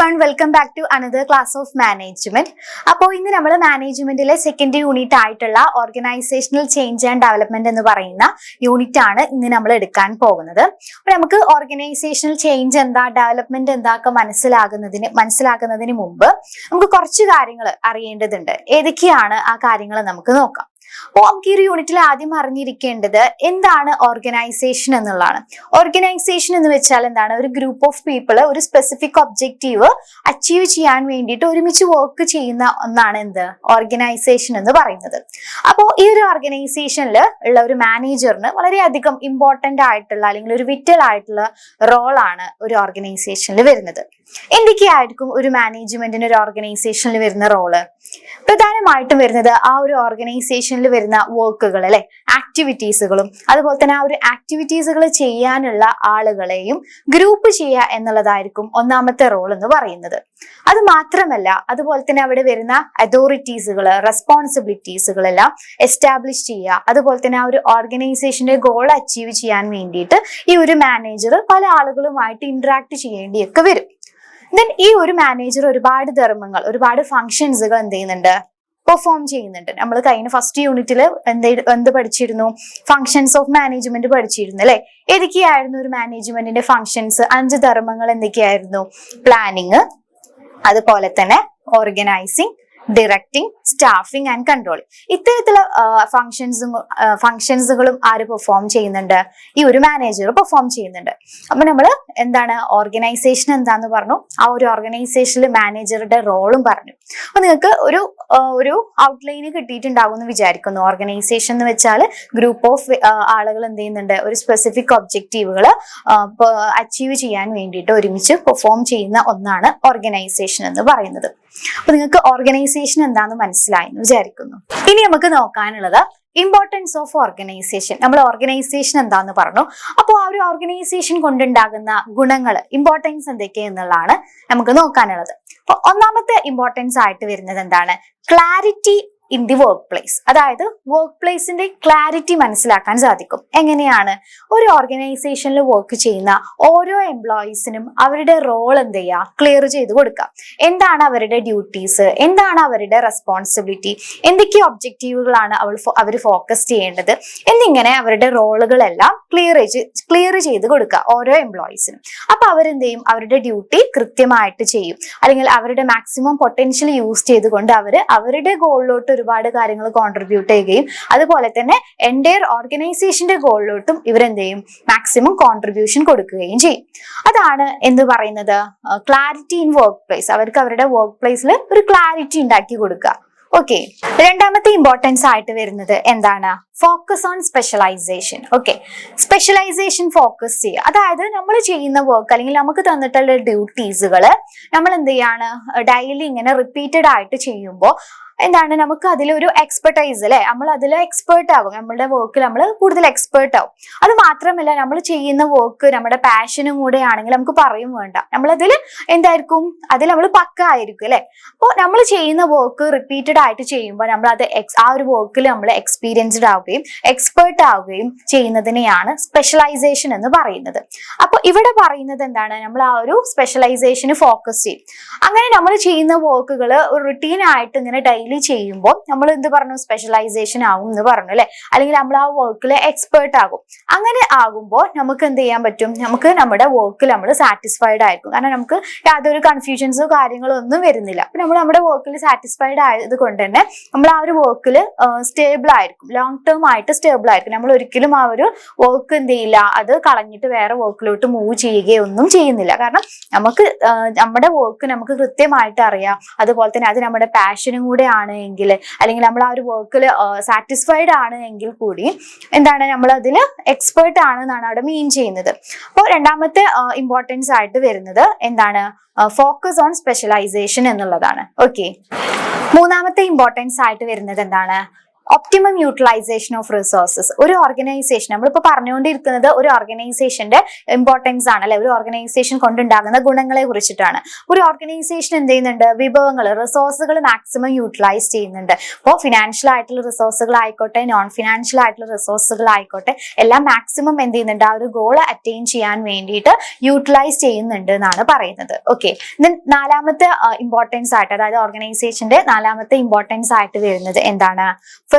One welcome back to another class of management അപ്പോൾ ഇന്ന് നമ്മൾ മാനേജ്മെന്റിലെ സെക്കൻഡ് യൂണിറ്റ് ആയിട്ടുള്ള ഓർഗനൈസേഷണൽ ചേഞ്ച് ആൻഡ് ഡെവലപ്മെന്റ് എന്ന് പറയുന്ന യൂണിറ്റ് ആണ് ഇന്ന് നമ്മൾ എടുക്കാൻ പോകുന്നത്. അപ്പോൾ നമുക്ക് ഓർഗനൈസേഷണൽ ചേഞ്ച് എന്താ ഡെവലപ്മെന്റ് എന്താ ഒക്കെ മനസ്സിലാകുന്നതിന് മനസ്സിലാക്കുന്നതിന് മുമ്പ് നമുക്ക് കുറച്ച് കാര്യങ്ങൾ അറിയേണ്ടതുണ്ട്. ഏതൊക്കെയാണ് ആ കാര്യങ്ങൾ നമുക്ക് നോക്കാം. അപ്പോൾ കെയർ യൂണിറ്റിൽ ആദ്യം അറിഞ്ഞിരിക്കേണ്ടത് എന്താണ് ഓർഗനൈസേഷൻ എന്നുള്ളതാണ്. ഓർഗനൈസേഷൻ എന്ന് വെച്ചാൽ എന്താണ്? ഒരു ഗ്രൂപ്പ് ഓഫ് പീപ്പിൾ ഒരു സ്പെസിഫിക് ഒബ്ജക്റ്റീവ് അച്ചീവ് ചെയ്യാൻ വേണ്ടിയിട്ട് ഒരുമിച്ച് വർക്ക് ചെയ്യുന്ന ഒന്നാണ് എന്ത്? ഓർഗനൈസേഷൻ എന്ന് പറയുന്നത്. അപ്പോൾ ഈ ഒരു ഓർഗനൈസേഷനിൽ ഉള്ള ഒരു മാനേജറിന് വളരെയധികം ഇമ്പോർട്ടന്റ് ആയിട്ടുള്ള അല്ലെങ്കിൽ ഒരു വിറ്റൽ ആയിട്ടുള്ള റോളാണ് ഒരു ഓർഗനൈസേഷനിൽ വരുന്നത്. എന്തൊക്കെയായിരിക്കും ഒരു മാനേജ്മെന്റിന് ഒരു ഓർഗനൈസേഷനിൽ വരുന്ന റോൾ പ്രധാനമായിട്ടും വരുന്നത് ആ ഒരു ഓർഗനൈസേഷനിൽ വരുന്ന വർക്കുകൾ അല്ലെ? ആക്ടിവിറ്റീസുകളും അതുപോലെ തന്നെ ആ ഒരു ആക്ടിവിറ്റീസുകൾ ചെയ്യാനുള്ള ആളുകളെയും ഗ്രൂപ്പ് ചെയ്യുക എന്നുള്ളതായിരിക്കും ഒന്നാമത്തെ റോൾ എന്ന് പറയുന്നത്. അത് മാത്രമല്ല അതുപോലെ തന്നെ അവിടെ വരുന്ന അതോറിറ്റീസുകൾ റെസ്പോൺസിബിലിറ്റീസുകളെല്ലാം എസ്റ്റാബ്ലിഷ് ചെയ്യുക. അതുപോലെ തന്നെ ആ ഒരു ഓർഗനൈസേഷന്റെ ഗോൾ അച്ചീവ് ചെയ്യാൻ വേണ്ടിയിട്ട് ഈ ഒരു മാനേജർ പല ആളുകളുമായിട്ട് ഇന്ററാക്ട് ചെയ്യേണ്ടിയൊക്കെ വരും. ദെൻ ഈ ഒരു മാനേജർ ഒരുപാട് ധർമ്മങ്ങൾ ഒരുപാട് ഫങ്ഷൻസുകൾ എന്ത് ചെയ്യുന്നുണ്ട്? പെർഫോം ചെയ്യുന്നുണ്ട്. നമ്മൾ കഴിഞ്ഞ ഫസ്റ്റ് യൂണിറ്റിൽ എന്ത് എന്ത് പഠിച്ചിരുന്നു? ഫങ്ഷൻസ് ഓഫ് മാനേജ്മെന്റ് പഠിച്ചിരുന്നു അല്ലെ? ഏതൊക്കെയായിരുന്നു ഒരു മാനേജ്മെന്റിന്റെ ഫങ്ഷൻസ് അഞ്ച് ധർമ്മങ്ങൾ എന്തൊക്കെയായിരുന്നു? പ്ലാനിങ് അതുപോലെ തന്നെ organising directing staffing and controlling ഇത്തരത്തിലുള്ള ഫങ്ഷൻസും ഫങ്ഷൻസുകളും ആര് പെർഫോം ചെയ്യുന്നുണ്ട്? ഈ ഒരു മാനേജർ പെർഫോം ചെയ്യുന്നുണ്ട്. അപ്പൊ നമ്മൾ എന്താണ് ഓർഗനൈസേഷൻ എന്താന്ന് പറഞ്ഞു. ആ ഒരു ഓർഗനൈസേഷനിൽ മാനേജറുടെ റോളും പറഞ്ഞു. അപ്പൊ നിങ്ങൾക്ക് ഒരു ഒരു ഔട്ട്ലൈന് കിട്ടിയിട്ടുണ്ടാവും എന്ന് വിചാരിക്കുന്നു. ഓർഗനൈസേഷൻ എന്ന് വെച്ചാൽ ഗ്രൂപ്പ് ഓഫ് ആളുകൾ എന്ത് ചെയ്യുന്നുണ്ട്? ഒരു സ്പെസിഫിക് ഒബ്ജക്റ്റീവുകൾ അച്ചീവ് ചെയ്യാൻ വേണ്ടിയിട്ട് ഒരുമിച്ച് പെർഫോം ചെയ്യുന്ന ഒന്നാണ് ഓർഗനൈസേഷൻ എന്ന് പറയുന്നത്. അപ്പൊ നിങ്ങൾക്ക് ഓർഗനൈസേഷൻ എന്താന്ന് മനസ്സിലായി എന്ന് വിചാരിക്കുന്നു. ഇനി നമുക്ക് നോക്കാനുള്ളത് ഇമ്പോർട്ടൻസ് ഓഫ് ഓർഗനൈസേഷൻ നമ്മൾ ഓർഗനൈസേഷൻ എന്താന്ന് പറഞ്ഞു. അപ്പോൾ ആ ഒരു ഓർഗനൈസേഷൻ കൊണ്ടുണ്ടാകുന്ന ഗുണങ്ങൾ ഇമ്പോർട്ടൻസ് എന്തൊക്കെയെന്നുള്ളതാണ് നമുക്ക് നോക്കാനുള്ളത്. അപ്പോൾ ഒന്നാമത്തെ ഇമ്പോർട്ടൻസ് ആയിട്ട് വരുന്നത് എന്താണ്? Clarity in the workplace അതായത് വർക്ക് പ്ലേസിന്റെ ക്ലാരിറ്റി മനസ്സിലാക്കാൻ സാധിക്കും. എങ്ങനെയാണ്? ഒരു ഓർഗനൈസേഷനിൽ വർക്ക് ചെയ്യുന്ന ഓരോ എംപ്ലോയീസിനും അവരുടെ റോൾ എന്ത് ചെയ്യുക? ക്ലിയർ ചെയ്ത് കൊടുക്കുക. എന്താണ് അവരുടെ ഡ്യൂട്ടീസ് എന്താണ് അവരുടെ റെസ്പോൺസിബിലിറ്റി എന്തൊക്കെ ഒബ്ജക്റ്റീവുകളാണ് അവൾ അവർ ഫോക്കസ് ചെയ്യേണ്ടത്? എന്നിങ്ങനെ അവരുടെ റോളുകളെല്ലാം ക്ലിയർ ക്ലിയർ ചെയ്ത് കൊടുക്കുക ഓരോ എംപ്ലോയീസിനും അപ്പൊ അവരെന്ത് ചെയ്യും? അവരുടെ ഡ്യൂട്ടി കൃത്യമായിട്ട് ചെയ്യും. അല്ലെങ്കിൽ അവരുടെ മാക്സിമം പൊട്ടൻഷ്യൽ യൂസ് ചെയ്തുകൊണ്ട് അവർ അവരുടെ ഗോളിലോട്ട് ഒരുപാട് കാര്യങ്ങൾ കോൺട്രിബ്യൂട്ട് ചെയ്യുകയും അതുപോലെ തന്നെ എന്റയർ ഓർഗനൈസേഷന്റെ ഗോളിലോട്ടും ഇവരെന്ത് ചെയ്യും മാക്സിമം കോൺട്രിബ്യൂഷൻ കൊടുക്കുകയും ചെയ്യും. അതാണ് എന്ത് പറയുന്നത്? ക്ലാരിറ്റി ഇൻ വർക്ക് പ്ലേസ് അവർക്ക് അവരുടെ വർക്ക് പ്ലേസിൽ ഒരു ക്ലാരിറ്റി ഉണ്ടാക്കി കൊടുക്കുക. ഓക്കെ രണ്ടാമത്തെ ഇമ്പോർട്ടൻസ് ആയിട്ട് വരുന്നത് എന്താണ്? Focus on specialisation okay specialisation focus ചെയ്യുക. അതായത് നമ്മൾ ചെയ്യുന്ന വർക്ക് അല്ലെങ്കിൽ നമുക്ക് തന്നിട്ടുള്ള ഡ്യൂട്ടീസുകൾ നമ്മൾ എന്ത് ചെയ്യാണ് ഡെയിലി ഇങ്ങനെ റിപ്പീറ്റഡ് ആയിട്ട് ചെയ്യുമ്പോൾ എന്താണ്? നമുക്ക് അതിലൊരു എക്സ്പെർട്ടൈസ് അല്ലെ? നമ്മൾ അതിൽ എക്സ്പേർട്ട് ആകും നമ്മളുടെ വർക്കിൽ നമ്മൾ കൂടുതൽ എക്സ്പേർട്ട് ആവും. അത് മാത്രമല്ല നമ്മൾ ചെയ്യുന്ന വർക്ക് നമ്മുടെ പാഷനും കൂടെ ആണെങ്കിൽ നമുക്ക് പറയും വേണ്ട. നമ്മളതിൽ എന്തായിരിക്കും? അതിൽ നമ്മൾ പക്ക ആയിരിക്കും അല്ലെ? അപ്പോൾ നമ്മൾ ചെയ്യുന്ന വർക്ക് റിപ്പീറ്റഡ് ആയിട്ട് ചെയ്യുമ്പോൾ നമ്മൾ അത് ആ ഒരു വർക്കിൽ നമ്മൾ എക്സ്പീരിയൻസ്ഡ് ആവുകയും എക്സ്പേർട്ട് ആവുകയും ചെയ്യുന്നതിനെയാണ് സ്പെഷ്യലൈസേഷൻ എന്ന് പറയുന്നത്. അപ്പോൾ ഇവിടെ പറയുന്നത് എന്താണ്? നമ്മൾ ആ ഒരു സ്പെഷ്യലൈസേഷന് ഫോക്കസ് ചെയ്യും. അങ്ങനെ നമ്മൾ ചെയ്യുന്ന വർക്കുകൾ റുട്ടീൻ ആയിട്ട് ഇങ്ങനെ ഡെയിലി ചെയ്യുമ്പോൾ നമ്മൾ എന്ത് പറഞ്ഞു? സ്പെഷ്യലൈസേഷൻ ആകും എന്ന് പറഞ്ഞു അല്ലെ? അല്ലെങ്കിൽ നമ്മൾ ആ വർക്കിൽ എക്സ്പേർട്ട് ആകും. അങ്ങനെ ആകുമ്പോൾ നമുക്ക് എന്ത് ചെയ്യാൻ പറ്റും? നമുക്ക് നമ്മുടെ വർക്കിൽ നമ്മൾ സാറ്റിസ്ഫൈഡ് ആയിരിക്കും. കാരണം നമുക്ക് യാതൊരു കൺഫ്യൂഷൻസോ കാര്യങ്ങളോ ഒന്നും വരുന്നില്ല. അപ്പൊ നമ്മൾ നമ്മുടെ വർക്കിൽ സാറ്റിസ്ഫൈഡ് ആയത് കൊണ്ട് തന്നെ നമ്മൾ ആ ഒരു വർക്കിൽ സ്റ്റേബിൾ ആയിരിക്കും. ലോങ് ടേം ആയിട്ട് സ്റ്റേബിൾ ആയിരിക്കും. നമ്മൾ ഒരിക്കലും ആ ഒരു വർക്ക് എന്ത് ചെയ്യില്ല. അത് കളഞ്ഞിട്ട് വേറെ വർക്കിലോട്ട് മൂവ് ചെയ്യുകയോ ഒന്നും ചെയ്യുന്നില്ല. കാരണം നമുക്ക് നമ്മുടെ വർക്ക് നമുക്ക് കൃത്യമായിട്ട് അറിയാം. അതുപോലെ തന്നെ അത് നമ്മുടെ പാഷനും കൂടെ ആണ് എങ്കിൽ അല്ലെങ്കിൽ നമ്മൾ ആ ഒരു വർക്കിൽ സാറ്റിസ്ഫൈഡ് ആണ് എങ്കിൽ കൂടി എന്താണ് നമ്മൾ അതിൽ എക്സ്പേർട്ട് ആണ് എന്നാണ് അവിടെ മീൻ ചെയ്യുന്നത്. അപ്പോൾ രണ്ടാമത്തെ ഇമ്പോർട്ടൻസ് ആയിട്ട് വരുന്നത് എന്താണ്? ഫോക്കസ് ഓൺ സ്പെഷ്യലൈസേഷൻ എന്നുള്ളതാണ്. ഓക്കെ മൂന്നാമത്തെ ഇമ്പോർട്ടൻസ് ആയിട്ട് വരുന്നത് എന്താണ്? ഒപ്റ്റിമം യൂട്ടിലൈസേഷൻ ഓഫ് റിസോഴ്സസ് ഒരു ഓർഗനൈസേഷൻ നമ്മളിപ്പോൾ പറഞ്ഞുകൊണ്ടിരിക്കുന്നത് ഒരു ഓർഗനൈസേഷന്റെ ഇമ്പോർട്ടൻസ് ആണ് അല്ലെ? ഒരു ഓർഗനൈസേഷൻ കൊണ്ടുണ്ടാകുന്ന ഗുണങ്ങളെ കുറിച്ചിട്ടാണ്. ഒരു ഓർഗനൈസേഷൻ എന്ത് ചെയ്യുന്നുണ്ട്? വിഭവങ്ങൾ റിസോഴ്സുകൾ മാക്സിമം യൂട്ടിലൈസ് ചെയ്യുന്നുണ്ട്. അപ്പോൾ ഫിനാൻഷ്യൽ ആയിട്ടുള്ള റിസോഴ്സുകൾ ആയിക്കോട്ടെ നോൺ ഫിനാൻഷ്യൽ ആയിട്ടുള്ള റിസോഴ്സുകൾ ആയിക്കോട്ടെ എല്ലാം മാക്സിമം എന്ത് ചെയ്യുന്നുണ്ട്? ആ ഒരു ഗോൾ അറ്റൈൻ ചെയ്യാൻ വേണ്ടിയിട്ട് യൂട്ടിലൈസ് ചെയ്യുന്നുണ്ട് എന്നാണ് പറയുന്നത്. ഓക്കെ നാലാമത്തെ ഇമ്പോർട്ടൻസ് ആയിട്ട് അതായത് ഓർഗനൈസേഷന്റെ നാലാമത്തെ ഇമ്പോർട്ടൻസ് ആയിട്ട് വരുന്നത് എന്താണ്?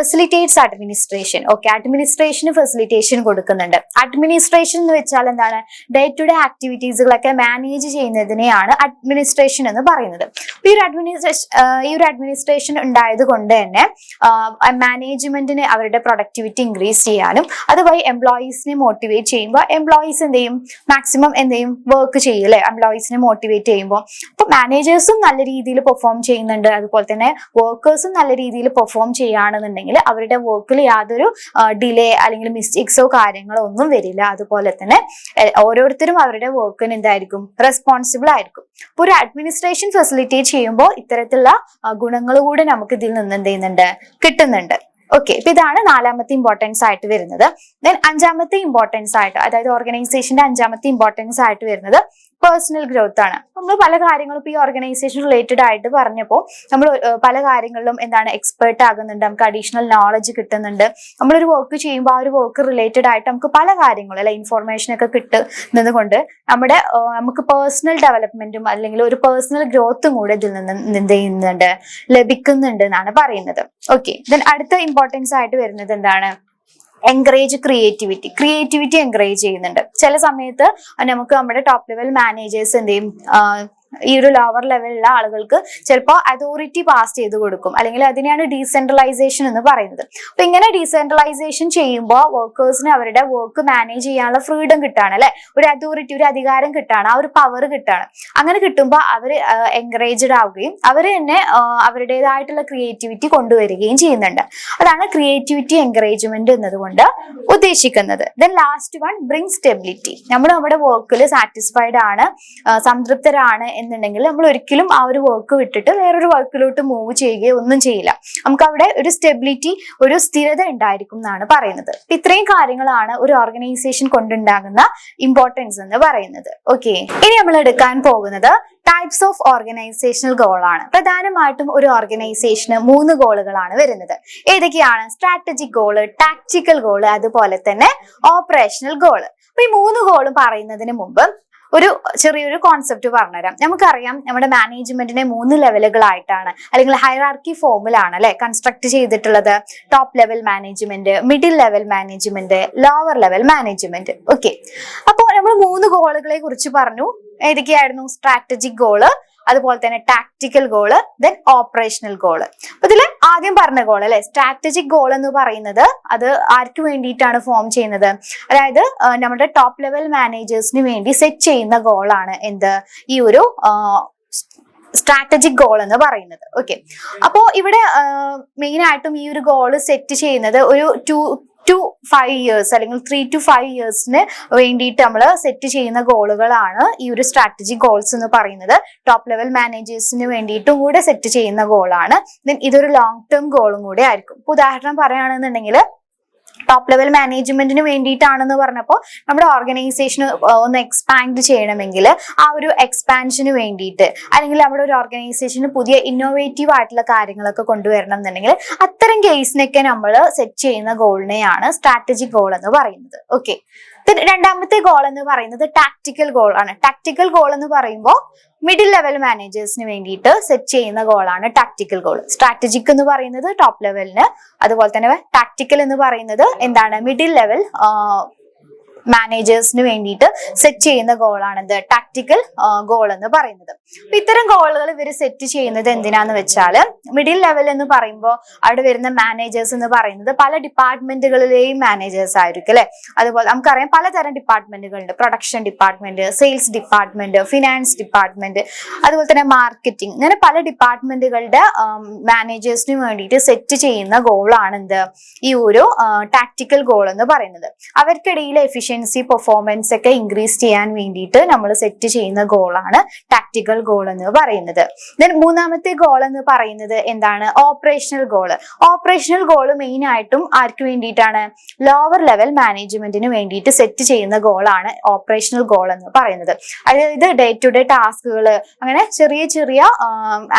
ഫെസിലിറ്റേറ്റ്സ് അഡ്മിനിസ്ട്രേഷൻ ഓക്കെ അഡ്മിനിസ്ട്രേഷന് ഫെസിലിറ്റേഷൻ കൊടുക്കുന്നുണ്ട്. അഡ്മിനിസ്ട്രേഷൻ എന്ന് വെച്ചാൽ എന്താണ്? ഡേ ടു ഡേ ആക്ടിവിറ്റീസുകളൊക്കെ മാനേജ് ചെയ്യുന്നതിനെയാണ് അഡ്മിനിസ്ട്രേഷൻ എന്ന് പറയുന്നത്. ഈ ഒരു അഡ്മിനിസ്ട്രേഷൻ ഈ ഒരു അഡ്മിനിസ്ട്രേഷൻ ഉണ്ടായത് കൊണ്ട് തന്നെ മാനേജ്മെന്റിന് അവരുടെ പ്രൊഡക്ടിവിറ്റി ഇൻക്രീസ് ചെയ്യാനും അതുവഴി എംപ്ലോയീസിനെ മോട്ടിവേറ്റ് ചെയ്യുമ്പോൾ എംപ്ലോയീസ് എന്ത് ചെയ്യും? മാക്സിമം എന്ത് ചെയ്യും? വർക്ക് ചെയ്യും എംപ്ലോയീസിനെ മോട്ടിവേറ്റ് ചെയ്യുമ്പോൾ. അപ്പൊ മാനേജേഴ്സും നല്ല രീതിയിൽ പെർഫോം ചെയ്യുന്നുണ്ട്. അതുപോലെ തന്നെ വർക്കേഴ്സും നല്ല രീതിയിൽ പെർഫോം ചെയ്യുകയാണെന്നുണ്ടെങ്കിൽ അവരുടെ വർക്കിൽ യാതൊരു ഡിലേ അല്ലെങ്കിൽ മിസ്റ്റേക്സോ കാര്യങ്ങളോ ഒന്നും വരില്ല. അതുപോലെ തന്നെ ഓരോരുത്തരും അവരുടെ വർക്കിന് എന്തായിരിക്കും? റെസ്പോൺസിബിൾ ആയിരിക്കും. അപ്പൊ ഒരു അഡ്മിനിസ്ട്രേഷൻ ഫെസിലിറ്റേറ്റ് ചെയ്യുമ്പോൾ ഇത്തരത്തിലുള്ള ഗുണങ്ങൾ കൂടെ നമുക്ക് ഇതിൽ നിന്ന് എന്ത് ചെയ്യുന്നുണ്ട്? കിട്ടുന്നുണ്ട്. ഓക്കെ ഇപ്പൊ ഇതാണ് നാലാമത്തെ ഇമ്പോർട്ടൻസ് ആയിട്ട് വരുന്നത്. ദെൻ അഞ്ചാമത്തെ ഇമ്പോർട്ടൻസ് ആയിട്ട് അതായത് ഓർഗനൈസേഷന്റെ അഞ്ചാമത്തെ ഇമ്പോർട്ടൻസ് ആയിട്ട് വരുന്നത് പേഴ്സണൽ ഗ്രോത്ത് ആണ്. നമ്മൾ പല കാര്യങ്ങളും ഇപ്പോൾ ഈ ഓർഗനൈസേഷൻ റിലേറ്റഡ് ആയിട്ട് പറഞ്ഞപ്പോൾ നമ്മൾ പല കാര്യങ്ങളിലും എന്താണ് എക്സ്പേർട്ട് ആകുന്നുണ്ട് നമുക്ക് അഡീഷണൽ നോളജ് കിട്ടുന്നുണ്ട്. നമ്മളൊരു വർക്ക് ചെയ്യുമ്പോൾ ആ ഒരു വർക്ക് റിലേറ്റഡ് ആയിട്ട് നമുക്ക് പല കാര്യങ്ങളും അല്ലെ ഇൻഫോർമേഷൻ ഒക്കെ കിട്ടുന്നത് കൊണ്ട് നമ്മുടെ നമുക്ക് പേഴ്സണൽ ഡെവലപ്മെന്റും അല്ലെങ്കിൽ ഒരു പേഴ്സണൽ ഗ്രോത്തും കൂടെ ഇതിൽ നിന്ന് എന്ത് ചെയ്യുന്നുണ്ട് ലഭിക്കുന്നുണ്ട് എന്നാണ് പറയുന്നത്. ഓക്കെ ദെൻ അടുത്ത ഇമ്പോർട്ടൻസ് ആയിട്ട് വരുന്നത് എന്താണ്? എൻകറേജ് ക്രിയേറ്റിവിറ്റി ക്രിയേറ്റിവിറ്റി എൻകറേജ് ചെയ്യുന്നുണ്ട്. ചില സമയത്ത് നമുക്ക് നമ്മുടെ ടോപ്പ് ലെവൽ മാനേജേഴ്സ് എന്ത് ചെയ്യും ഈ ഒരു ലോവർ ലെവലിലുള്ള ആളുകൾക്ക് ചിലപ്പോൾ അതോറിറ്റി പാസ് ചെയ്ത് കൊടുക്കും. അല്ലെങ്കിൽ അതിനെയാണ് ഡീസെൻട്രലൈസേഷൻ എന്ന് പറയുന്നത്. അപ്പൊ ഇങ്ങനെ ഡീസെൻട്രലൈസേഷൻ ചെയ്യുമ്പോൾ വർക്കേഴ്സിന് അവരുടെ വർക്ക് മാനേജ് ചെയ്യാനുള്ള ഫ്രീഡം കിട്ടാണ് അല്ലെ? ഒരു അതോറിറ്റി ഒരു അധികാരം കിട്ടാണ്. ആ ഒരു പവർ കിട്ടാണ്. അങ്ങനെ കിട്ടുമ്പോൾ അവർ എൻകറേജ്ഡ് ആവുകയും അവർ തന്നെ അവരുടേതായിട്ടുള്ള ക്രിയേറ്റിവിറ്റി കൊണ്ടുവരികയും ചെയ്യുന്നുണ്ട്. അതാണ് ക്രിയേറ്റിവിറ്റി എൻകറേജ്മെന്റ് എന്നതുകൊണ്ട് ഉദ്ദേശിക്കുന്നത്. Then last one bring stability നമ്മൾ നമ്മുടെ വർക്കിൽ സാറ്റിസ്ഫൈഡ് ആണ് സംതൃപ്തരാണ് എന്നുണ്ടെങ്കിൽ നമ്മൾ ഒരിക്കലും ആ ഒരു വർക്ക് വിട്ടിട്ട് വേറൊരു വർക്കിലോട്ട് മൂവ് ചെയ്യുകയോ ഒന്നും ചെയ്യില്ല. നമുക്ക് അവിടെ ഒരു സ്റ്റെബിലിറ്റി ഒരു സ്ഥിരത ഉണ്ടായിരിക്കും എന്നാണ് പറയുന്നത്. ഇത്രയും കാര്യങ്ങളാണ് ഒരു ഓർഗനൈസേഷൻ കൊണ്ടുണ്ടാകുന്ന ഇമ്പോർട്ടൻസ് എന്ന് പറയുന്നത്. ഓക്കെ ഇനി നമ്മൾ എടുക്കാൻ പോകുന്നത് ടൈപ്സ് ഓഫ് ഓർഗനൈസേഷണൽ ഗോൾ ആണ്. പ്രധാനമായിട്ടും ഒരു ഓർഗനൈസേഷന് മൂന്ന് ഗോളുകളാണ് വരുന്നത്. ഏതൊക്കെയാണ്? സ്ട്രാറ്റജിക് ഗോൾ ടാക്ടിക്കൽ ഗോൾ അതുപോലെ തന്നെ ഓപ്പറേഷണൽ ഗോൾ അപ്പൊ ഈ മൂന്ന് ഗോളും പറയുന്നതിന് മുമ്പ് ഒരു ചെറിയൊരു കോൺസെപ്റ്റ് പറഞ്ഞുതരാം. നമുക്കറിയാം നമ്മുടെ മാനേജ്മെന്റിനെ മൂന്ന് ലെവലുകളായിട്ടാണ് അല്ലെങ്കിൽ ഹൈറാർക്കി ഫോമിലാണ് അല്ലെ കൺസ്ട്രക്ട് ചെയ്തിട്ടുള്ളത്. Top level management middle level management lower level management okay അപ്പോൾ നമ്മൾ മൂന്ന് ഗോളുകളെ കുറിച്ച് പറഞ്ഞു. ഏതൊക്കെയായിരുന്നു? സ്ട്രാറ്റജിക് ഗോൾ അതുപോലെ തന്നെ tactical goal then operational goal അപ്പൊ ഇതിൽ ആദ്യം പറഞ്ഞ ഗോൾ അല്ലെ? സ്ട്രാറ്റജിക് ഗോൾ എന്ന് പറയുന്നത് അത് ആർക്ക് വേണ്ടിയിട്ടാണ് ഫോം ചെയ്യുന്നത്? അതായത് നമ്മുടെ ടോപ്പ് ലെവൽ മാനേജേഴ്സിന് വേണ്ടി സെറ്റ് ചെയ്യുന്ന ഗോളാണ് എന്ത്? ഈ ഒരു സ്ട്രാറ്റജിക് ഗോൾ എന്ന് പറയുന്നത്. ഓക്കെ അപ്പോ ഇവിടെ മെയിൻ ആയിട്ടും ഈ ഒരു ഗോൾ സെറ്റ് ചെയ്യുന്നത് ഒരു ടു ടു ഫൈവ് ഇയേഴ്സ് അല്ലെങ്കിൽ ത്രീ ടു ഫൈവ് ഇയേഴ്സിന് വേണ്ടിയിട്ട് നമ്മൾ സെറ്റ് ചെയ്യുന്ന ഗോളുകളാണ് ഈ ഒരു സ്ട്രാറ്റജി ഗോൾസ് എന്ന് പറയുന്നത്. ടോപ്പ് ലെവൽ മാനേജേഴ്സിന് വേണ്ടിയിട്ടും കൂടെ സെറ്റ് ചെയ്യുന്ന ഗോളാണ് ദെൻ ഇതൊരു ലോങ് ടേം ഗോളും കൂടെ ആയിരിക്കും. ഉദാഹരണം പറയുകയാണെന്നുണ്ടെങ്കിൽ ടോപ്പ് ലെവൽ മാനേജ്മെന്റിന് വേണ്ടിയിട്ടാണെന്ന് പറഞ്ഞപ്പോൾ നമ്മുടെ ഓർഗനൈസേഷൻ ഒന്ന് എക്സ്പാൻഡ് ചെയ്യണമെങ്കിൽ ആ ഒരു എക്സ്പാൻഷന് വേണ്ടിയിട്ട് അല്ലെങ്കിൽ നമ്മുടെ ഒരു ഓർഗനൈസേഷന് പുതിയ ഇന്നോവേറ്റീവ് ആയിട്ടുള്ള കാര്യങ്ങളൊക്കെ കൊണ്ടുവരണം എന്നുണ്ടെങ്കിൽ അത്തരം കേസിനൊക്കെ നമ്മൾ സെറ്റ് ചെയ്യുന്ന ഗോളിനെയാണ് സ്ട്രാറ്റജിക് ഗോൾ എന്ന് പറയുന്നത്. ഓക്കെ രണ്ടാമത്തെ ഗോൾ എന്ന് പറയുന്നത് ടാക്ടിക്കൽ ഗോൾ ആണ്. ടാക്ടിക്കൽ ഗോൾ എന്ന് പറയുമ്പോൾ മിഡിൽ ലെവൽ മാനേജേഴ്സിന് വേണ്ടിയിട്ട് സെറ്റ് ചെയ്യുന്ന ഗോളാണ് ടാക്ടിക്കൽ ഗോൾ സ്ട്രാറ്റജിക് എന്ന് പറയുന്നത് ടോപ്പ് ലെവലിന് അതുപോലെ തന്നെ ടാക്ടിക്കൽ എന്ന് പറയുന്നത് എന്താണ്? മിഡിൽ ലെവൽ മാനേജേഴ്സിന് വേണ്ടിയിട്ട് സെറ്റ് ചെയ്യുന്ന ഗോളാണ് എന്ത് ടാക്ടിക്കൽ ഗോൾ എന്ന് പറയുന്നത്. അപ്പൊ ഇത്തരം ഗോളുകൾ ഇവർ സെറ്റ് ചെയ്യുന്നത് എന്തിനാന്ന് വെച്ചാൽ മിഡിൽ ലെവൽ എന്ന് പറയുമ്പോൾ അവിടെ വരുന്ന മാനേജേഴ്സ് എന്ന് പറയുന്നത് പല ഡിപ്പാർട്ട്മെന്റുകളിലെയും മാനേജേഴ്സ് ആയിരിക്കും അല്ലെ? അതുപോലെ നമുക്കറിയാം പലതരം ഡിപ്പാർട്ട്മെന്റുകളുണ്ട് production department sales department finance department അതുപോലെ തന്നെ മാർക്കറ്റിംഗ് ഇങ്ങനെ പല ഡിപ്പാർട്ട്മെന്റുകളുടെ മാനേജേഴ്സിന് വേണ്ടിയിട്ട് സെറ്റ് ചെയ്യുന്ന ഗോളാണ് എന്ത്? ഈ ഒരു ടാക്ടിക്കൽ ഗോൾ എന്ന് പറയുന്നത്. അവർക്കിടയിലെ എഫിഷ്യൻസി എഫിഷ്യൻസി പെർഫോമൻസ് ഒക്കെ ഇൻക്രീസ് ചെയ്യാൻ വേണ്ടിയിട്ട് നമ്മൾ സെറ്റ് ചെയ്യുന്ന ഗോളാണ് ടാക്ടിക്കൽ ഗോൾ എന്ന് പറയുന്നത്. ദെൻ മൂന്നാമത്തെ ഗോൾ എന്ന് പറയുന്നത് എന്താണ്? Operational goal operational goal main ആയിട്ടും ആർക്ക് വേണ്ടിയിട്ടാണ്? ലോവർ ലെവൽ മാനേജ്മെന്റിന് വേണ്ടിയിട്ട് സെറ്റ് ചെയ്യുന്ന ഗോളാണ് ഓപ്പറേഷണൽ ഗോൾ എന്ന് പറയുന്നത്. അതായത് ഡേ ടു ഡേ ടാസ്കുകൾ അങ്ങനെ ചെറിയ ചെറിയ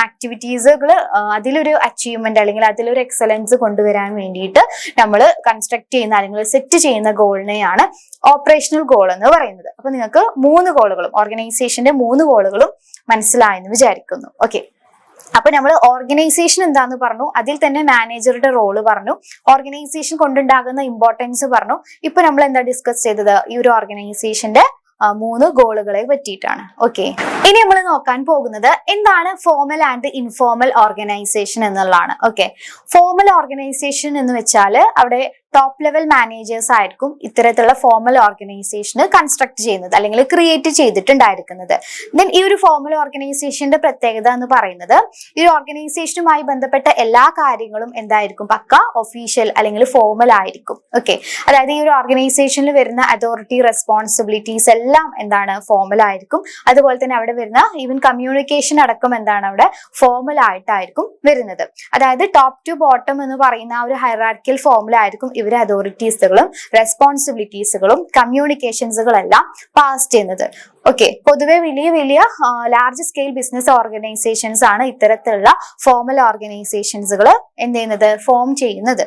ആക്ടിവിറ്റീസുകൾ അതിലൊരു അച്ചീവ്മെന്റ് അല്ലെങ്കിൽ അതിലൊരു എക്സലൻസ് കൊണ്ടുവരാൻ വേണ്ടിയിട്ട് നമ്മൾ കൺസ്ട്രക്ട് ചെയ്യുന്ന അല്ലെങ്കിൽ സെറ്റ് ചെയ്യുന്ന ഗോളിനെയാണ് ഓപ്പറേഷണൽ ഗോൾ എന്ന് പറയുന്നത്. അപ്പൊ നിങ്ങൾക്ക് മൂന്ന് ഗോളുകളും ഓർഗനൈസേഷന്റെ മൂന്ന് ഗോളുകളും മനസ്സിലായെന്ന് വിചാരിക്കുന്നു. ഓക്കെ അപ്പൊ നമ്മൾ ഓർഗനൈസേഷൻ എന്താന്ന് പറഞ്ഞു അതിൽ തന്നെ മാനേജറുടെ റോൾ പറഞ്ഞു ഓർഗനൈസേഷൻ കൊണ്ടുണ്ടാകുന്ന ഇമ്പോർട്ടൻസ് പറഞ്ഞു. ഇപ്പൊ നമ്മൾ എന്താ ഡിസ്കസ് ചെയ്തത്? ഈ ഒരു ഓർഗനൈസേഷന്റെ മൂന്ന് ഗോളുകളെ പറ്റിയിട്ടാണ്. ഓക്കെ ഇനി നമ്മൾ നോക്കാൻ പോകുന്നത് എന്താണ് ഫോമൽ ആൻഡ് ഇൻഫോർമൽ ഓർഗനൈസേഷൻ എന്നുള്ളതാണ്. ഓക്കെ ഫോമൽ ഓർഗനൈസേഷൻ എന്ന് വെച്ചാൽ അവിടെ ടോപ്പ് ലെവൽ മാനേജേഴ്സ് ആയിരിക്കും ഇത്തരത്തിലുള്ള ഫോർമൽ ഓർഗനൈസേഷന് കൺസ്ട്രക്ട് ചെയ്യുന്നത് അല്ലെങ്കിൽ ക്രിയേറ്റ് ചെയ്തിട്ടുണ്ടായിരിക്കുന്നത്. ദെൻ ഈ ഒരു ഫോർമൽ ഓർഗനൈസേഷന്റെ പ്രത്യേകത എന്ന് പറയുന്നത് ഈ ഓർഗനൈസേഷനുമായി ബന്ധപ്പെട്ട എല്ലാ കാര്യങ്ങളും എന്തായിരിക്കും? പക്ക ഒഫീഷ്യൽ അല്ലെങ്കിൽ ഫോർമൽ ആയിരിക്കും. ഓക്കെ അതായത് ഈ ഒരു ഓർഗനൈസേഷനിൽ വരുന്ന അതോറിറ്റി റെസ്പോൺസിബിലിറ്റീസ് എല്ലാം എന്താണ്? ഫോർമൽ ആയിരിക്കും. അതുപോലെ തന്നെ അവിടെ വരുന്ന ഈവൻ കമ്മ്യൂണിക്കേഷൻ അടക്കം എന്താണ് അവിടെ? ഫോമൽ ആയിട്ടായിരിക്കും വരുന്നത്. അതായത് ടോപ്പ് ടു ബോട്ടം എന്ന് പറയുന്ന ആ ഒരു ഹൈറാർക്കിയൽ ഫോമിലായിരിക്കും ഇവർ അതോറിറ്റീസുകളും റെസ്പോൺസിബിലിറ്റീസുകളും കമ്മ്യൂണിക്കേഷൻസുകളെല്ലാം പാസ് ചെയ്യുന്നത്. ഓക്കെ പൊതുവെ വലിയ വലിയ ലാർജ് സ്കെയിൽ ബിസിനസ് ഓർഗനൈസേഷൻസ് ആണ് ഇത്തരത്തിലുള്ള ഫോർമൽ ഓർഗനൈസേഷൻസുകൾ എന്ത് ചെയ്യുന്നത്? ഫോം ചെയ്യുന്നത്.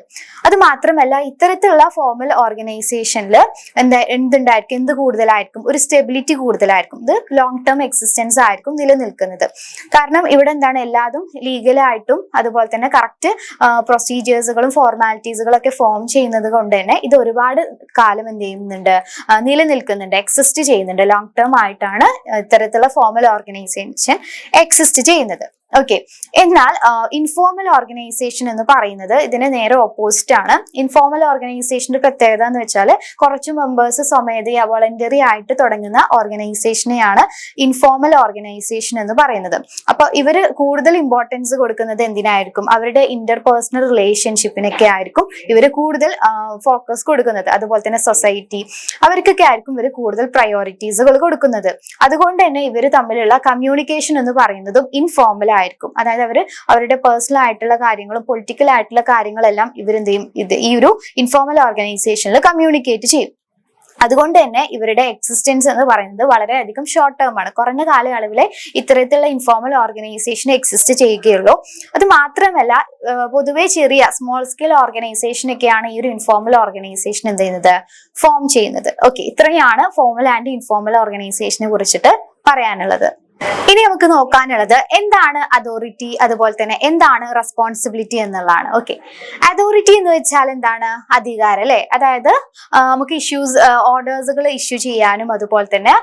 അത് മാത്രമല്ല ഇത്തരത്തിലുള്ള ഫോമൽ ഓർഗനൈസേഷനിൽ എന്താ എന്തുണ്ടായിരിക്കും? എന്ത് കൂടുതലായിരിക്കും? ഒരു സ്റ്റെബിലിറ്റി കൂടുതലായിരിക്കും. ഇത് ലോങ് ടേം എക്സിസ്റ്റൻസ് ആയിരിക്കും നിലനിൽക്കുന്നത്. കാരണം ഇവിടെ എന്താണ്? എല്ലാതും ലീഗലായിട്ടും അതുപോലെ തന്നെ കറക്റ്റ് പ്രൊസീജിയേഴ്സുകളും ഫോർമാലിറ്റീസുകളും ഒക്കെ ഫോം ചെയ്യുന്നത് കൊണ്ട് തന്നെ ഇത് ഒരുപാട് കാലം എന്ത് ചെയ്യുന്നുണ്ട്? നിലനിൽക്കുന്നുണ്ട്. എക്സിസ്റ്റ് ചെയ്യുന്നുണ്ട്. ലോങ് ടേം ആയിട്ടാണ് ഇത്തരത്തിലുള്ള ഫോമൽ ഓർഗനൈസേഷൻ എക്സിസ്റ്റ് ചെയ്യുന്നത്. ഓക്കെ എന്നാൽ ഇൻഫോർമൽ ഓർഗനൈസേഷൻ എന്ന് പറയുന്നത് ഇതിന് നേരെ ഓപ്പോസിറ്റ് ആണ്. ഇൻഫോർമൽ ഓർഗനൈസേഷന്റെ പ്രത്യേകത എന്ന് വെച്ചാൽ കുറച്ച് മെമ്പേഴ്സ് സ്വമേധയാ വോളണ്ടറി ആയിട്ട് തുടങ്ങുന്ന ഓർഗനൈസേഷനെയാണ് ഇൻഫോർമൽ ഓർഗനൈസേഷൻ എന്ന് പറയുന്നത്. അപ്പൊ ഇവർ കൂടുതൽ ഇമ്പോർട്ടൻസ് കൊടുക്കുന്നത് എന്തിനായിരിക്കും? അവരുടെ ഇന്റർപേഴ്സണൽ റിലേഷൻഷിപ്പിനൊക്കെ ആയിരിക്കും ഇവർ കൂടുതൽ ഫോക്കസ് കൊടുക്കുന്നത്. അതുപോലെ തന്നെ സൊസൈറ്റി അവർക്കൊക്കെ ആയിരിക്കും ഇവർ കൂടുതൽ പ്രയോറിറ്റീസുകൾ കൊടുക്കുന്നത്. അതുകൊണ്ട് തന്നെ ഇവർ തമ്മിലുള്ള കമ്മ്യൂണിക്കേഷൻ എന്ന് പറയുന്നതും ഇൻഫോർമൽ ആയിരിക്കും. അതായത് അവർ അവരുടെ പേഴ്സണൽ ആയിട്ടുള്ള കാര്യങ്ങളും പൊളിറ്റിക്കൽ ആയിട്ടുള്ള കാര്യങ്ങളെല്ലാം ഇവരെന്ത് ചെയ്യും? ഇത് ഈ ഒരു ഇൻഫോർമൽ ഓർഗനൈസേഷനിൽ കമ്മ്യൂണിക്കേറ്റ് ചെയ്യും. അതുകൊണ്ട് തന്നെ ഇവരുടെ എക്സിസ്റ്റൻസ് എന്ന് പറയുന്നത് വളരെയധികം ഷോർട്ട് ടേം ആണ്. കുറഞ്ഞ കാലയളവിലെ ഇത്തരത്തിലുള്ള ഇൻഫോർമൽ ഓർഗനൈസേഷൻ എക്സിസ്റ്റ് ചെയ്യുകയുള്ളൂ. അത് മാത്രമല്ല പൊതുവെ ചെറിയ സ്മോൾ സ്കെയിൽ ഓർഗനൈസേഷൻ ഒക്കെയാണ് ഈ ഒരു ഇൻഫോർമൽ ഓർഗനൈസേഷൻ എന്ത് ചെയ്യുന്നത്? ഫോം ചെയ്യുന്നത്. ഓക്കെ ഇത്രയാണ് ഫോമൽ ആൻഡ് ഇൻഫോർമൽ ഓർഗനൈസേഷനെ കുറിച്ചിട്ട് പറയാനുള്ളത്. ഇനി നമുക്ക് നോക്കാനുള്ളത് എന്താണ് അതോറിറ്റി അതുപോലെ തന്നെ എന്താണ് റെസ്പോൺസിബിലിറ്റി എന്നുള്ളതാണ്. ഓക്കെ അതോറിറ്റി എന്ന് വെച്ചാൽ എന്താണ്? അധികാരം അല്ലെ? അതായത് നമുക്ക് ഇഷ്യൂസ് ഓർഡേഴ്സുകൾ ഇഷ്യൂ ചെയ്യാനും അതുപോലെ തന്നെ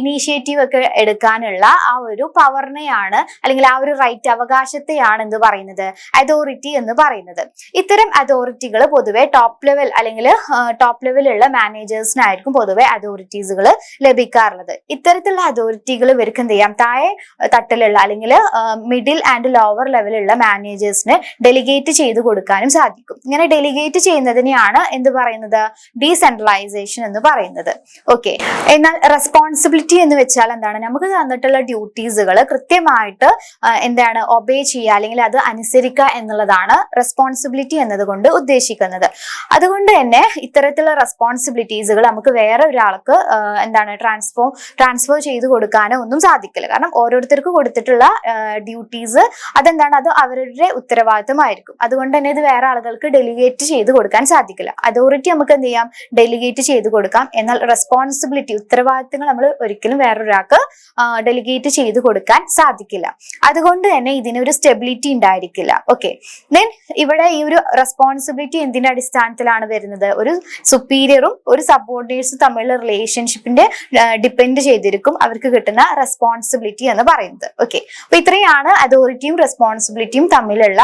ഇനീഷ്യേറ്റീവ് ഒക്കെ എടുക്കാനുള്ള ആ ഒരു പവറിനെയാണ് അല്ലെങ്കിൽ ആ ഒരു റൈറ്റ് അവകാശത്തെയാണ് എന്ത് പറയുന്നത്? അതോറിറ്റി എന്ന് പറയുന്നത്. ഇത്തരം അതോറിറ്റികൾ പൊതുവെ ടോപ്പ് ലെവൽ അല്ലെങ്കിൽ ടോപ്പ് ലെവലുള്ള മാനേജേഴ്സിനായിരിക്കും പൊതുവെ അതോറിറ്റീസുകൾ ലഭിക്കാറുള്ളത്. ഇത്തരത്തിലുള്ള അതോറിറ്റികൾ ഇവർക്ക് എന്ത് ചെയ്യാം താഴെ തട്ടിലുള്ള അല്ലെങ്കിൽ മിഡിൽ ആൻഡ് ലോവർ ലെവലുള്ള മാനേജേഴ്സിന് ഡെലിഗേറ്റ് ചെയ്ത് കൊടുക്കാനും സാധിക്കും. ഇങ്ങനെ ഡെലിഗേറ്റ് ചെയ്യുന്നതിനെയാണ് എന്ത് പറയുന്നത്? ഡീസെൻട്രലൈസേഷൻ എന്ന് പറയുന്നത്. ഓക്കെ എന്നാൽ റെസ്പോൺസിബിലിറ്റി എന്ന് വെച്ചാൽ എന്താണ്? നമുക്ക് തന്നിട്ടുള്ള ഡ്യൂട്ടീസുകൾ കൃത്യമായിട്ട് എന്താണ് ഒബേ ചെയ്യുക അല്ലെങ്കിൽ അത് അനുസരിക്കുക എന്നുള്ളതാണ് റെസ്പോൺസിബിലിറ്റി എന്നതുകൊണ്ട് ഉദ്ദേശിക്കുന്നത്. അതുകൊണ്ട് തന്നെ ഇത്തരത്തിലുള്ള റെസ്പോൺസിബിലിറ്റീസുകൾ നമുക്ക് വേറെ ഒരാൾക്ക് എന്താണ് ട്രാൻസ്ഫോം ട്രാൻസ്ഫർ ചെയ്ത് കൊടുക്കാനോ ഒന്നും സാധിക്കില്ല. കാരണം ഓരോരുത്തർക്ക് കൊടുത്തിട്ടുള്ള ഡ്യൂട്ടീസ് അതെന്താണ്? അത് അവരുടെ ഉത്തരവാദിത്തമായിരിക്കും. അതുകൊണ്ട് തന്നെ ഇത് വേറെ ആളുകൾക്ക് ഡെലിഗേറ്റ് ചെയ്ത് കൊടുക്കാൻ സാധിക്കില്ല. അതോറിറ്റി നമുക്ക് എന്ത് ചെയ്യാം? ഡെലിഗേറ്റ് ചെയ്ത് കൊടുക്കാം. എന്നാൽ റെസ്പോൺസിബിലിറ്റി ഉത്തരവാദിത്തങ്ങൾ നമ്മൾ ഒരിക്കലും വേറൊരാൾക്ക് ഡെലിഗേറ്റ് ചെയ്ത് കൊടുക്കാൻ സാധിക്കില്ല. അതുകൊണ്ട് തന്നെ ഇതിനൊരു സ്റ്റെബിലിറ്റി ഉണ്ടായിരിക്കില്ല. ഓക്കെ ദെൻ ഇവിടെ ഈ ഒരു റെസ്പോൺസിബിലിറ്റി എന്തിന്റെ അടിസ്ഥാനത്തിലാണ് വരുന്നത്? ഒരു സുപ്പീരിയറും ഒരു സബോർഡിനേറ്റ്സും തമ്മിലുള്ള റിലേഷൻഷിപ്പിന്റെ ഡിപ്പെൻഡ് ചെയ്തിരിക്കും. അവർക്ക് കിട്ടുന്ന റെസ്പോൺസിബിലിറ്റി എന്ന് പറയുന്നത്. ഓക്കെ അപ്പൊ ഇത്രയാണ് അതോറിറ്റിയും റെസ്പോൺസിബിലിറ്റിയും തമ്മിലുള്ള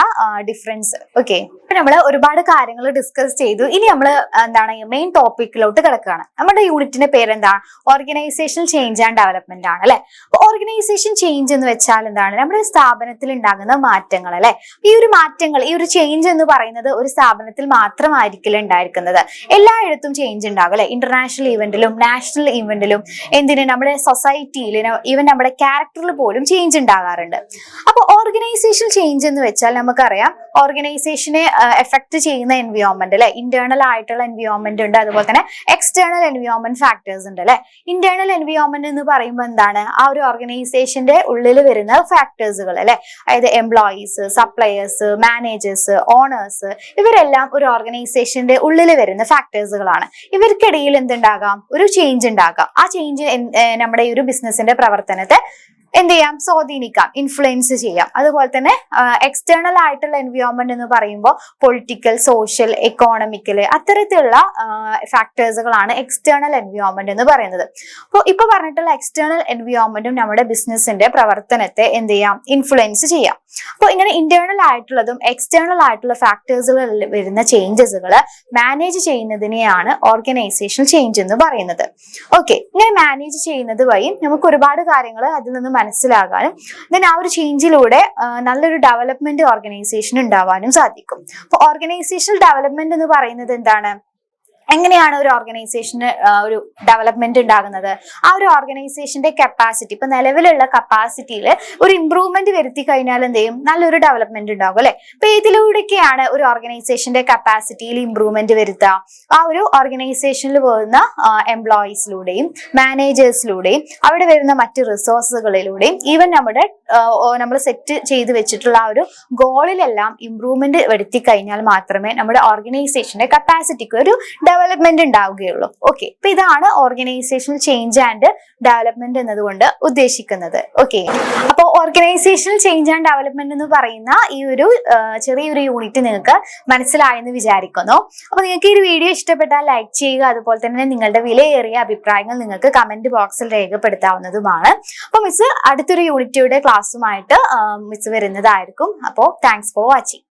ഡിഫറൻസ് ഓക്കെ നമ്മൾ ഒരുപാട് കാര്യങ്ങൾ ഡിസ്കസ് ചെയ്തു. ഇനി നമ്മൾ എന്താണ് മെയിൻ ടോപ്പിക്കിലോട്ട് കിടക്കുകയാണ്. നമ്മുടെ യൂണിറ്റിന്റെ പേര് പേരെന്താണ് ഓർഗനൈസേഷൻ ചേഞ്ച് ആൻഡ് ഡെവലപ്മെന്റ് ആണ് അല്ലെ? ഓർഗനൈസേഷൻ ചേഞ്ച് എന്ന് വെച്ചാൽ എന്താണ്? നമ്മുടെ സ്ഥാപനത്തിൽ ഉണ്ടാകുന്ന മാറ്റങ്ങൾ അല്ലെ? ഈ ഒരു മാറ്റങ്ങൾ ഈ ഒരു ചേഞ്ച് എന്ന് പറയുന്നത് ഒരു സ്ഥാപനത്തിൽ മാത്രമായിരിക്കില്ല ഉണ്ടായിരിക്കുന്നത്. എല്ലായിടത്തും ചേഞ്ച് ഉണ്ടാകും അല്ലെ? ഇന്റർനാഷണൽ ഇവന്റിലും നാഷണൽ ഇവന്റിലും എന്തിന്? നമ്മുടെ സൊസൈറ്റിയിൽ ഈവൻ നമ്മുടെ ക്യാരക്ടറിൽ പോലും ചേഞ്ച് ഉണ്ടാകാറുണ്ട്. അപ്പോൾ ഓർഗനൈസേഷൻ ചേഞ്ച് എന്ന് വെച്ചാൽ നമുക്കറിയാം ഓർഗനൈസേഷനെ എഫക്ട് ചെയ്യുന്ന എൻവിയോൺമെന്റ് അല്ലെ? ഇന്റേണൽ ആയിട്ടുള്ള എൻവിയോൺമെന്റ് ഉണ്ട്. അതുപോലെ തന്നെ എക്സ്റ്റേണൽ എൻവിയോൺമെന്റ് ഫാക്ടേഴ്സ് ഉണ്ട് അല്ലെ? ഇന്റേണൽ എൻവിയോൺമെന്റ് എന്ന് പറയുമ്പോൾ എന്താണ്? ആ ഒരു ഓർഗനൈസേഷന്റെ ഉള്ളിൽ വരുന്ന ഫാക്ടേഴ്സുകൾ അല്ലെ? അതായത് എംപ്ലോയീസ് സപ്ലയേഴ്സ് മാനേജേഴ്സ് ഓണേഴ്സ് ഇവരെല്ലാം ഒരു ഓർഗനൈസേഷന്റെ ഉള്ളിൽ വരുന്ന ഫാക്ടേഴ്സുകളാണ് ഇവർക്കിടയിൽ എന്തുണ്ടാകാം? ഒരു ചേഞ്ച് ഉണ്ടാകാം. ആ ചേഞ്ച് നമ്മുടെ ഈ ഒരു ബിസിനസിന്റെ പ്രവർത്തനത്തെ ¡Gracias! എന്ത് ചെയ്യാം? സ്വാധീനിക്കാം ഇൻഫ്ലുവൻസ് ചെയ്യാം. അതുപോലെ തന്നെ എക്സ്റ്റേണൽ ആയിട്ടുള്ള എൻവിയോൺമെന്റ് എന്ന് പറയുമ്പോൾ പൊളിറ്റിക്കൽ സോഷ്യൽ എക്കോണമിക്കൽ അത്തരത്തിലുള്ള ഫാക്ടേഴ്സുകളാണ് എക്സ്റ്റേണൽ എൻവിയോൺമെന്റ് എന്ന് പറയുന്നത്. അപ്പോൾ ഇപ്പൊ പറഞ്ഞിട്ടുള്ള എക്സ്റ്റേണൽ എൻവിയോൺമെന്റും നമ്മുടെ ബിസിനസിന്റെ പ്രവർത്തനത്തെ എന്ത് ചെയ്യാം? ഇൻഫ്ലുവൻസ് ചെയ്യാം. അപ്പോൾ ഇങ്ങനെ ഇന്റേണൽ ആയിട്ടുള്ളതും എക്സ്റ്റേണൽ ആയിട്ടുള്ള ഫാക്ടേഴ്സുകളിൽ വരുന്ന ചേഞ്ചസുകൾ മാനേജ് ചെയ്യുന്നതിനെയാണ് ഓർഗനൈസേഷൻ ചേഞ്ച് എന്ന് പറയുന്നത്. ഓക്കെ ഇങ്ങനെ മാനേജ് ചെയ്യുന്നത് വഴി നമുക്ക് ഒരുപാട് കാര്യങ്ങൾ അതിൽ നിന്ന് മനസ്സിലാകാനും ദെൻ ആ ഒരു ചേഞ്ചിലൂടെ നല്ലൊരു ഡെവലപ്മെന്റ് ഓർഗനൈസേഷൻ ഉണ്ടാവാനും സാധിക്കും. അപ്പൊ ഓർഗനൈസേഷണൽ ഡെവലപ്മെന്റ് എന്ന് പറയുന്നത് എന്താണ്? എങ്ങനെയാണ് ഒരു ഓർഗനൈസേഷന് ഒരു ഡെവലപ്മെന്റ് ഉണ്ടാകുന്നത്? ആ ഒരു ഓർഗനൈസേഷന്റെ കപ്പാസിറ്റി ഇപ്പൊ നിലവിലുള്ള കപ്പാസിറ്റിയിൽ ഒരു ഇമ്പ്രൂവ്മെന്റ് വരുത്തി കഴിഞ്ഞാൽ എന്ത് ചെയ്യും? നല്ലൊരു ഡെവലപ്മെന്റ് ഉണ്ടാകും അല്ലെ? അപ്പൊ ഇതിലൂടെയൊക്കെയാണ് ഒരു ഓർഗനൈസേഷന്റെ കപ്പാസിറ്റിയിൽ ഇമ്പ്രൂവ്മെന്റ് വരുത്തുക. ആ ഒരു ഓർഗനൈസേഷനിൽ പോകുന്ന എംപ്ലോയീസിലൂടെയും മാനേജേഴ്സിലൂടെയും അവിടെ വരുന്ന മറ്റ് റിസോഴ്സുകളിലൂടെയും ഈവൻ നമ്മുടെ നമ്മൾ സെറ്റ് ചെയ്ത് വെച്ചിട്ടുള്ള ആ ഒരു ഗോളിലെല്ലാം ഇമ്പ്രൂവ്മെന്റ് വരുത്തി കഴിഞ്ഞാൽ മാത്രമേ നമ്മുടെ ഓർഗനൈസേഷന്റെ കപ്പാസിറ്റിക്ക് ഒരു ഡെവലപ്മെന്റ് ഉണ്ടാവുകയുള്ളൂ. ഓക്കെ അപ്പൊ ഇതാണ് ഓർഗനൈസേഷൻ ചേഞ്ച് ആൻഡ് ഡെവലപ്മെന്റ് എന്നതുകൊണ്ട് ഉദ്ദേശിക്കുന്നത്. ഓക്കെ അപ്പോൾ ഓർഗനൈസേഷൻ ചേഞ്ച് ആൻഡ് ഡെവലപ്മെന്റ് എന്ന് പറയുന്ന ഈ ഒരു ചെറിയൊരു യൂണിറ്റ് നിങ്ങൾക്ക് മനസ്സിലായെന്ന് വിചാരിക്കുന്നു. അപ്പൊ നിങ്ങൾക്ക് ഈ വീഡിയോ ഇഷ്ടപ്പെട്ടാൽ ലൈക്ക് ചെയ്യുക അതുപോലെ തന്നെ നിങ്ങളുടെ വിലയേറിയ അഭിപ്രായങ്ങൾ നിങ്ങൾക്ക് കമന്റ് ബോക്സിൽ രേഖപ്പെടുത്താവുന്നതുമാണ്. അപ്പൊ മിസ് അടുത്തൊരു യൂണിറ്റിയുടെ ക്ലാസ്സുമായിട്ട് മിസ് വരുന്നതായിരിക്കും. അപ്പോൾ താങ്ക്സ് ഫോർ വാച്ചിങ്